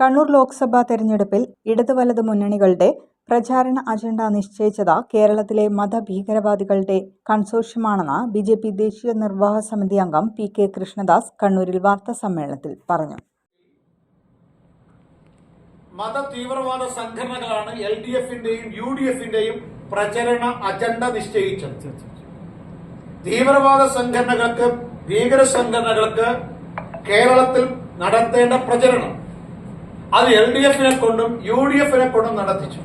കണ്ണൂർ ലോക്സഭാ തെരഞ്ഞെടുപ്പിൽ ഇടതു വലത് മുന്നണികളുടെ പ്രചാരണ അജണ്ട നിശ്ചയിച്ചത് കേരളത്തിലെ മതഭീകരവാദികളുടെ കൺസോഷ്യമാണെന്ന് ബി ജെ പി ദേശീയ നിർവാഹക സമിതി അംഗം പി കെ കൃഷ്ണദാസ് കണ്ണൂരിൽ വാർത്താ സമ്മേളനത്തിൽ പറഞ്ഞു. മത തീവ്രവാദ സംഘടനകളാണ് എൽ ഡി എഫിന്റെയും യു ഡി എഫിന്റെയും പ്രചരണ അജണ്ട നിശ്ചയിച്ചത്. തീവ്രവാദ സംഘടനകൾക്ക് ഭീകര സംഘടനകൾക്ക് കേരളത്തിൽ നടത്തേണ്ട പ്രചരണം അത് എൽ ഡി എഫിനെ കൊണ്ടും യു ഡി എഫിനെ കൊണ്ടും നടത്തിച്ചു.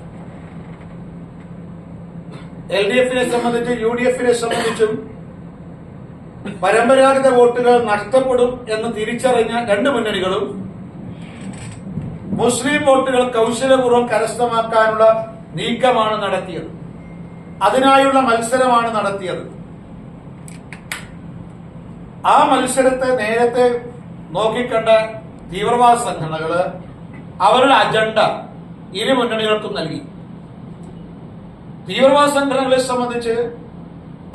എൽ ഡി എഫിനെ സംബന്ധിച്ചും യു ഡി എഫിനെ സംബന്ധിച്ചും പരമ്പരാഗത വോട്ടുകൾ നഷ്ടപ്പെടും എന്ന് തിരിച്ചറിഞ്ഞ രണ്ട് മുന്നണികളും മുസ്ലിം വോട്ടുകൾ കൗശലപൂർവം കരസ്ഥമാക്കാനുള്ള നീക്കമാണ് നടത്തിയത്. അതിനായുള്ള മത്സരമാണ് നടത്തിയത്. ആ മത്സരത്തെ നേരത്തെ നോക്കിക്കണ്ട തീവ്രവാദ സംഘടനകൾ അവരുടെ അജണ്ട ഇരു മുന്നണികൾക്കും നൽകി. തീവ്രവാദ സംഘടനകളെ സംബന്ധിച്ച്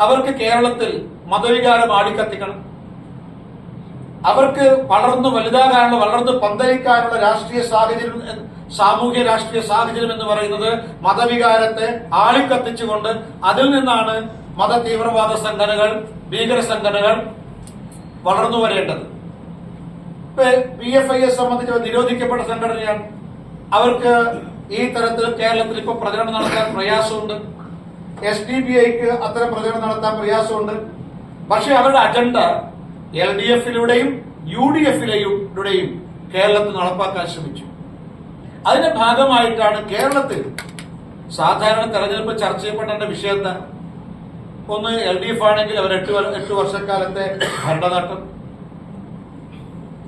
അവർക്ക് കേരളത്തിൽ മതവികാരം ആടിക്കത്തിക്കണം. അവർക്ക് വളർന്നു വലുതാകാനുള്ള വളർന്ന് പന്തലിക്കാനുള്ള രാഷ്ട്രീയ സാഹചര്യം സാമൂഹ്യ രാഷ്ട്രീയ സാഹചര്യം എന്ന് പറയുന്നത് മതവികാരത്തെ ആളിക്കത്തിച്ചുകൊണ്ട് അതിൽ നിന്നാണ് മത തീവ്രവാദ സംഘടനകൾ ഭീകര സംഘടനകൾ വളർന്നു വരേണ്ടത്. പി എഫ് ഐയെ സംബന്ധിച്ച് നിരോധിക്കപ്പെട്ട സംഘടനയാണ്. അവർക്ക് ഈ തരത്തിൽ കേരളത്തിൽ ഇപ്പൊ പ്രചരണം നടത്താൻ പ്രയാസമുണ്ട്. എസ് ഡി ബി ഐക്ക് അത്തരം പ്രചരണം നടത്താൻ പ്രയാസമുണ്ട്. പക്ഷെ അവരുടെ അജണ്ട എൽ ഡി എഫിലൂടെയും യു ഡി എഫിലൂടെയും കേരളത്തിൽ നടപ്പാക്കാൻ ശ്രമിച്ചു. അതിന്റെ ഭാഗമായിട്ടാണ് കേരളത്തിൽ സാധാരണ തെരഞ്ഞെടുപ്പ് ചർച്ച ചെയ്യപ്പെട്ട വിഷയം ഒന്ന് എൽ ഡി എഫ് ആണെങ്കിൽ അവർ എട്ട് എട്ട് വർഷക്കാലത്തെ ഭരണനേട്ടം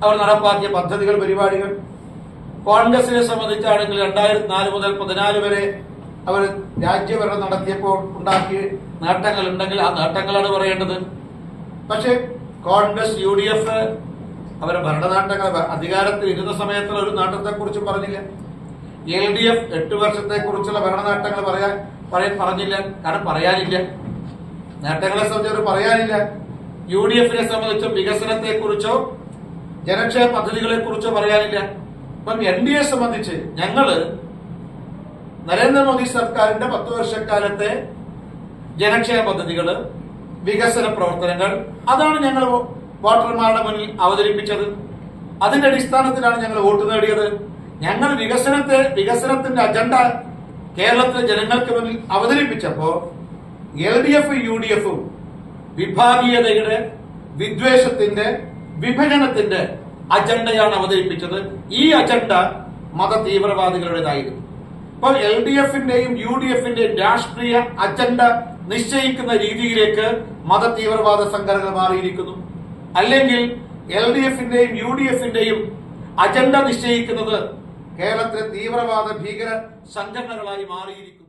അവർ നടപ്പാക്കിയ പദ്ധതികൾ പരിപാടികൾ. കോൺഗ്രസിനെ സംബന്ധിച്ചാണെങ്കിൽ രണ്ടായിരത്തി നാല് മുതൽ പതിനാല് വരെ അവർ രാജ്യഭരണം നടത്തിയപ്പോൾ ഉണ്ടാക്കിയ നേട്ടങ്ങൾ ഉണ്ടെങ്കിൽ ആ നേട്ടങ്ങളാണ് പറയേണ്ടത്. പക്ഷേ കോൺഗ്രസ് യു ഡി എഫ് അവരെ ഭരണനേട്ടങ്ങൾ അധികാരത്തിൽ ഇരുന്ന സമയത്തുള്ള ഒരു നേട്ടത്തെ കുറിച്ചും പറഞ്ഞില്ല. എൽ ഡി എഫ് എട്ട് വർഷത്തെ കുറിച്ചുള്ള ഭരണനേട്ടങ്ങൾ പറയാൻ പറയാൻ പറഞ്ഞില്ല. കാരണം പറയാനില്ല. നേട്ടങ്ങളെ സംബന്ധിച്ച് അവർ പറയാനില്ല. യു ഡി എഫിനെ സംബന്ധിച്ചോ വികസനത്തെ കുറിച്ചോ ജനക്ഷേമ പദ്ധതികളെ കുറിച്ച് പറയാനില്ല. ഇപ്പം എൻ ഡി എ സംബന്ധിച്ച് ഞങ്ങൾ നരേന്ദ്രമോദി സർക്കാരിന്റെ പത്ത് വർഷക്കാലത്തെ ജനക്ഷേമ പദ്ധതികൾ വികസന പ്രവർത്തനങ്ങൾ അതാണ് ഞങ്ങൾ വോട്ടർമാരുടെ മുന്നിൽ അവതരിപ്പിച്ചത്. അതിന്റെ അടിസ്ഥാനത്തിലാണ് ഞങ്ങൾ വോട്ട് നേടിയത്. ഞങ്ങൾ വികസനത്തെ വികസനത്തിന്റെ അജണ്ട കേരളത്തിലെ ജനങ്ങൾക്ക് മുന്നിൽ അവതരിപ്പിച്ചപ്പോ L D F U D എഫും വിഭാഗീയതയുടെ വിദ്വേഷത്തിന്റെ വിഭജനത്തിന്റെ അജണ്ടയാണ് അവതരിപ്പിച്ചത്. ഈ അജണ്ട മത തീവ്രവാദികളുടേതായിരുന്നു അപ്പോൾ എൽ ഡി എഫിന്റെയും യു ഡി എഫിന്റെയും രാഷ്ട്രീയ അജണ്ട നിശ്ചയിക്കുന്ന രീതിയിലേക്ക് മത തീവ്രവാദ സംഘടനകൾ മാറിയിരിക്കുന്നു. അല്ലെങ്കിൽ എൽ ഡി എഫിന്റെയും യു ഡി എഫിന്റെയും അജണ്ട നിശ്ചയിക്കുന്നത് കേരളത്തിലെ തീവ്രവാദ ഭീകര സംഘടനകളായി മാറിയിരിക്കുന്നു.